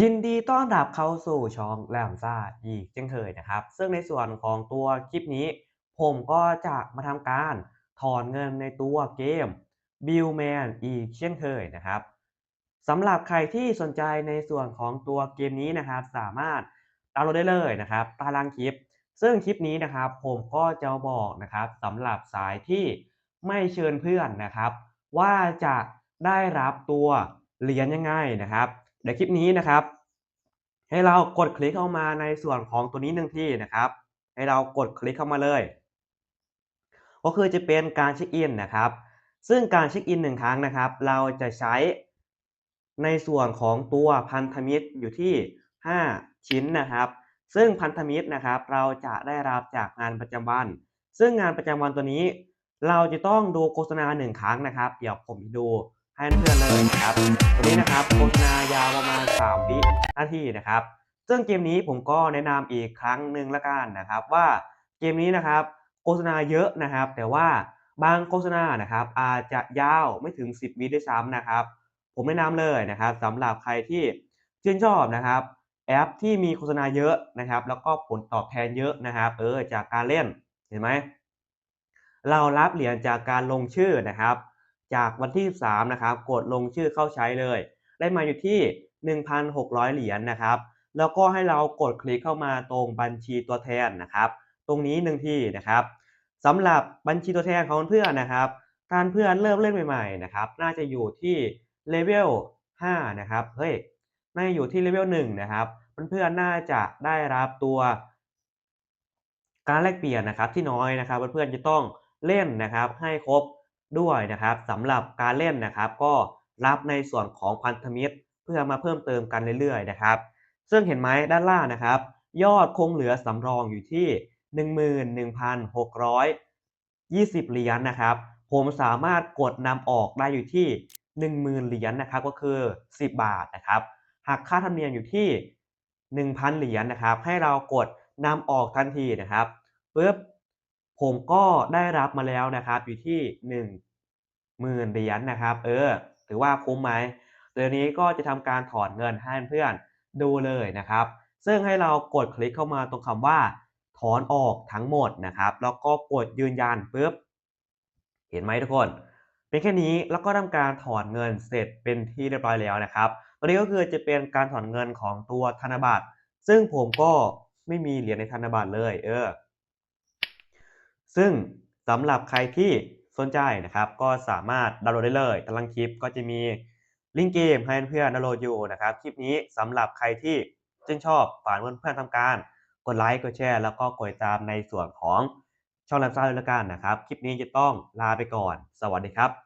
ยินดีต้อนรับเข้าสู่ช่องแหลมซ่าอีกเช่นเคยนะครับ ซึ่งในส่วนของตัวคลิปนี้ ผมก็จะมาทำการถอนเงินในตัวเกม b i l l m a n อีกเช่นเคยนะครับสำหรับใครที่สนใจในส่วนของตัวเกมนี้นะครับ สามารถดาวน์โหลดได้เลยนะครับ ตารางคลิป ซึ่งคลิปนี้นะครับ ผมก็จะบอกนะครับสำหรับสายที่ไม่เชิญเพื่อนนะครับ ว่าจะได้รับตัวเหรียญยังไงนะครับ เดี๋ยวคลิปนี้นะครับ ให้เรากดคลิกเข้ามาในส่วนของตัวนี้หนึ่งที่นะครับ ให้เรากดคลิกเข้ามาเลย ก็คือจะเป็นการเช็คอินนะครับ ซึ่งการเช็คอินหนึ่งครั้งนะครับ เราจะใช้ในส่วนของตัวพันธมิตรอยู่ที่ 5 ชิ้นนะครับ ซึ่งพันธมิตรนะครับ เราจะได้รับจากงานประจำวัน ซึ่งงานประจำวันตัวนี้ เราจะต้องดูโฆษณาหนึ่งครั้งนะครับ เดี๋ยวผมดู ให้เพื่อนเลยนะครับตัวนี้นะครับโฆษณายาวประมาณ3วินาทีนะครับ ซึ่งเกมนี้ผมก็แนะนำอีกครั้งหนึ่งละกันนะครับ ว่าเกมนี้นะครับโฆษณาเยอะนะครับ แต่ว่าบางโฆษณานะครับอาจจะยาวไม่ถึง 10วิด้วยซ้ำนะครับ ผมแนะนำเลยนะครับสำหรับใครที่ชื่นชอบนะครับ แอปที่มีโฆษณาเยอะนะครับ แล้วก็ผลตอบแทนเยอะนะครับ เออจากการเล่นเห็นไหมเรารับเหรียญจากการลงชื่อนะครับ จากวันที่ 13 นะครับ กดลงชื่อเข้าใช้เลย ได้มาอยู่ที่ 1,600 เหรียญนะครับ แล้วก็ให้เรากดคลิกเข้ามาตรงบัญชีตัวแทนนะครับ ตรงนี้หนึ่งที่นะครับสำหรับบัญชีตัวแทนของเพื่อนนะครับการเพื่อนเริ่มเล่นใหม่ๆนะครับ น่าจะอยู่ที่เลเวล5นะครับ เฮ้ย น่าจะอยู่ที่เลเวล1นะครับเพื่อนๆน่าจะได้รับตัวการแลกเปลี่ยนนะครับที่น้อยนะครับเพื่อนๆจะต้องเล่นนะครับให้ครบ ด้วยนะครับสำหรับการเล่นนะครับ ก็รับในส่วนของพันธมิตร เพื่อมาเพิ่มเติมกันเรื่อยๆนะครับ ซึ่งเห็นไหมด้านล่างนะครับ ยอดคงเหลือสำรองอยู่ที่ 11,620 เหรียญนะครับ ผมสามารถกดนำออกได้อยู่ที่ 10,000 เหรียญนะครับก็คือ 10 บาทนะครับหักค่าธรรมเนียมอยู่ที่ 1,000 เหรียญนะครับ ให้เรากดนำออกทันทีนะครับปุ๊บ ผมก็ได้รับมาแล้วนะครับ อยู่ที่10,000เหรียญนะครับ เออ ถือว่าคุ้มไหมตัวนี้ก็จะทำการถอนเงินให้เพื่อนดูเลยนะครับ ซึ่งให้เรากดคลิกเข้ามาตรงคำว่า ถอนออกทั้งหมดนะครับ แล้วก็กดยืนยันปุ๊บ เห็นไหมทุกคน เป็นแค่นี้แล้วก็ทำการถอนเงินเสร็จเป็นที่เรียบร้อยแล้วนะครับตัวนี้ก็คือจะเป็นการถอนเงินของตัวธนบัตร ซึ่งผมก็ไม่มีเหรียญในธนบัตรเลย เออ ซึ่งสำหรับใครที่สนใจนะครับ ก็สามารถดาวน์โหลดได้เลยตารางคลิปก็จะมีลิงก์เกมให้เพื่อนดาวน์โหลดอยู่นะครับ คลิปนี้สำหรับใครที่ชื่นชอบฝากเพื่อนๆทำการ กดไลค์กดแชร์แล้วก็กดตามในส่วนของช่องแลมซ่าด้วยละกันนะครับ คลิปนี้จะต้องลาไปก่อน สวัสดีครับ